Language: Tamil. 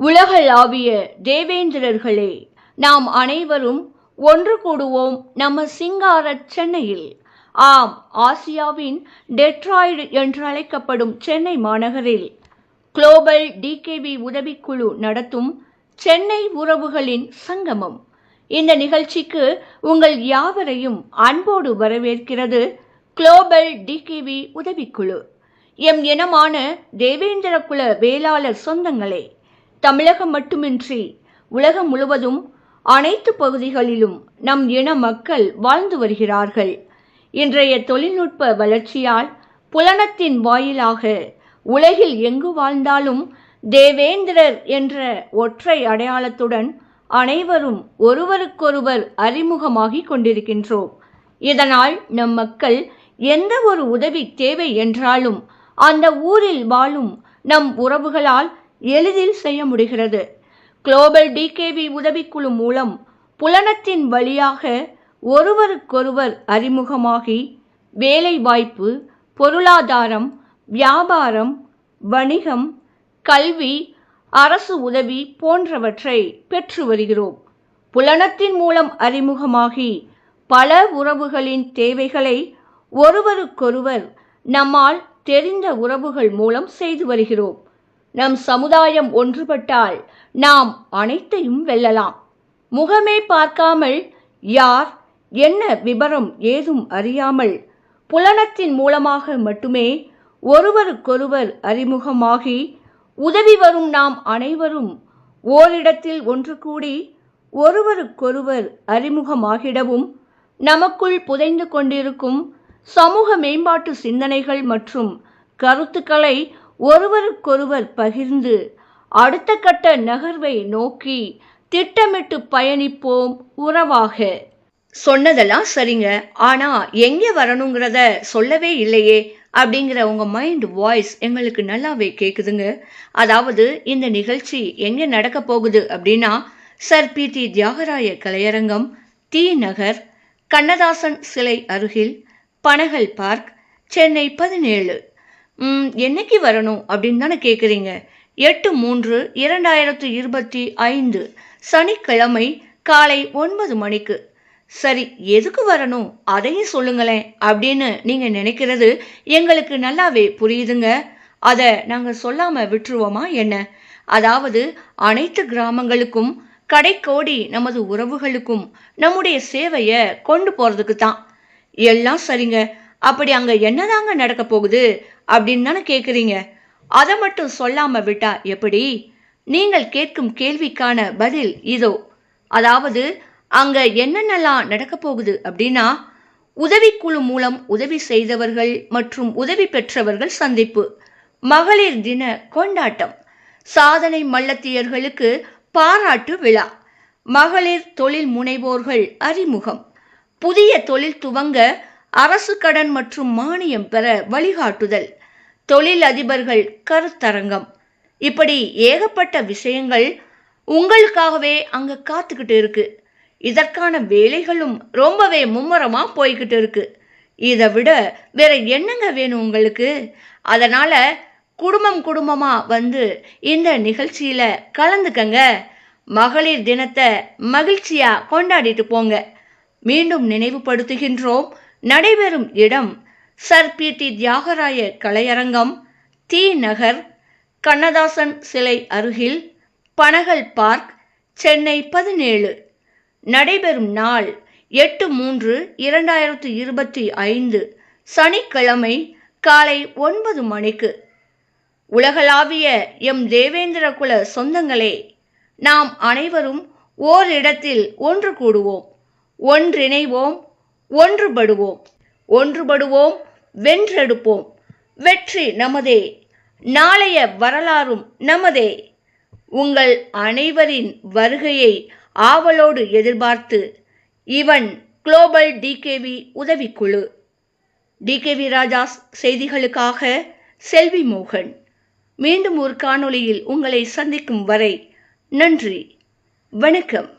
உலகளாவிய தேவேந்திரர்களே நாம் அனைவரும் ஒன்று கூடுவோம் நம்ம சிங்கார சென்னையில். ஆம் ஆசியாவின் டெட்ராய்டு என்று அழைக்கப்படும் சென்னை மாநகரில். குளோபல் டிகேவி உதவிக்குழு நடத்தும் சென்னை உறவுகளின் சங்கமம். இந்த நிகழ்ச்சிக்கு உங்கள் யாவரையும் அன்போடு வரவேற்கிறது குளோபல் டிகேவி உதவிக்குழு. எம் இனமான தேவேந்திர குல வேளாளர் சொந்தங்களே தமிழகம் மட்டுமின்றி உலகம் முழுவதும் அனைத்து பகுதிகளிலும் நம் இன மக்கள் வாழ்ந்து வருகிறார்கள். இன்றைய தொழில்நுட்ப வளர்ச்சியால் புலனத்தின் வாயிலாக உலகில் எங்கு வாழ்ந்தாலும் தேவேந்திரர் என்ற ஒற்றை அடையாளத்துடன் அனைவரும் ஒருவருக்கொருவர் அறிமுகமாகிக் கொண்டிருக்கின்றோம். இதனால் நம் மக்கள் எந்த ஒரு உதவி தேவை என்றாலும் அந்த ஊரில் வாழும் நம் உறவுகளால் எளிதில் செய்ய முடிகிறது. குளோபல் டிகேவி உதவிக்குழு மூலம் புலனத்தின் வழியாக ஒருவருக்கொருவர் அறிமுகமாகி வேலைவாய்ப்பு பொருளாதாரம் வியாபாரம் வணிகம் கல்வி அரசு உதவி போன்றவற்றை பெற்று வருகிறோம். புலனத்தின் மூலம் அறிமுகமாகி பல உறவுகளின் தேவைகளை ஒருவருக்கொருவர் நம்மால் தெரிந்த உறவுகள் மூலம் செய்து வருகிறோம். நம் சமுதாயம் ஒன்றுபட்டால் நாம் அனைத்தையும் வெல்லலாம். முகமே பார்க்காமல் யார் என்ன விபரம் ஏதும் அறியாமல் புலனத்தின் மூலமாக மட்டுமே ஒருவருக்கொருவர் அறிமுகமாகி உதவி வரும் நாம் அனைவரும் ஓரிடத்தில் ஒன்று கூடி ஒருவருக்கொருவர் அறிமுகமாகிடவும் நமக்குள் புதைந்து கொண்டிருக்கும் சமூக மேம்பாட்டு சிந்தனைகள் மற்றும் கருத்துக்களை ஒருவருக்கொருவர் பகிர்ந்து அடுத்த கட்ட நகர்வை நோக்கி திட்டமிட்டு பயணிப்போம் உறவாக. சொன்னதெல்லாம் சரிங்க. ஆனா எங்கே வரணுங்கிறத சொல்லவே இல்லையே அப்படிங்கிற உங்க மைண்ட் வாய்ஸ் எங்களுக்கு நல்லாவே கேக்குதுங்க. அதாவது இந்த நிகழ்ச்சி எங்க நடக்க போகுது அப்படின்னா sir P T Thyagaraya Kalaiarangam T Nagar Kannadasan சிலை அருகில் பனகல் பார்க் சென்னை பதினேழு. என்னைக்கு வரணும் அப்படின்னு தானே கேட்குறீங்க எட்டு மூன்று இரண்டாயிரத்து இருபத்தி ஐந்து சனிக்கிழமை காலை ஒன்பது மணிக்கு. சரி எதுக்கு வரணும்? அதையும் சொல்லுங்களேன் அப்படின்னு நீங்கள் நினைக்கிறது எங்களுக்கு நல்லாவே புரியுதுங்க. அதை நாங்கள் சொல்லாமல் விட்டுருவோமா என்ன? அதாவது அனைத்து கிராமங்களுக்கும் கடைக்கோடி நமது உறவுகளுக்கும் நம்முடைய சேவையை கொண்டு போகிறதுக்கு தான் எல்லாம் சரிங்க. அப்படி அங்கே என்னதாங்க நடக்க போகுது அப்படின்னு தானே கேட்குறீங்க அதை மட்டும் சொல்லாமல் விட்டா எப்படி? நீங்கள் கேட்கும் கேள்விக்கான பதில் இதோ. அதாவது அங்கே என்னென்னலாம் நடக்க போகுது அப்படின்னா உதவிக்குழு மூலம் உதவி செய்தவர்கள் மற்றும் உதவி பெற்றவர்கள் சந்திப்பு மகளிர் தின கொண்டாட்டம் சாதனை மல்லத்தியர்களுக்கு பாராட்டு விழா மகளிர் தொழில் முனைவோர்கள் அறிமுகம் புதிய தொழில் துவங்க அரசு கடன் மற்றும் மானியம் பெற வழிகாட்டுதல். தொழில் அதிபர்கள் கருத்தரங்கம் இப்படி ஏகப்பட்ட விஷயங்கள் உங்களுக்காகவே அங்கே காத்துக்கிட்டு இருக்கு. இதற்கான வேலைகளும் ரொம்பவே மும்முரமாக போய்கிட்டு இருக்கு. இதை விட வேற என்னங்க வேணும் உங்களுக்கு? அதனால் குடும்பம் குடும்பமாக வந்து இந்த நிகழ்ச்சியில் கலந்துக்கங்க. மகளிர் தினத்தை மகிழ்ச்சியாக கொண்டாடிட்டு போங்க. மீண்டும் நினைவுபடுத்துகின்றோம். நடைபெறும் இடம் sir P T Thyagaraya Kalaiarangam T Nagar Kannadasan சிலை அருகில் பனகல் பார்க் சென்னை பதினேழு. நடைபெறும் நாள் எட்டு மூன்று இரண்டாயிரத்து இருபத்தி ஐந்து சனிக்கிழமை காலை ஒன்பது மணிக்கு. உலகளாவிய எம் தேவேந்திர குல சொந்தங்களே நாம் அனைவரும் ஓரிடத்தில் ஒன்று கூடுவோம் ஒன்றிணைவோம் ஒன்றுபடுவோம். ஒன்றுபடுவோம் வென்றெடுப்போம். வெற்றி நமதே. நாளைய வரலாறும் நமதே. உங்கள் அனைவரின் வருகையை ஆவலோடு எதிர்பார்த்து இவன் குளோபல் டிகேவி உதவிக்குழு. டிகேவி ராஜாஸ் செய்திகளுக்காக செல்வி மோகன். மீண்டும் ஒரு காணொளியில் உங்களை சந்திக்கும் வரை நன்றி. வணக்கம்.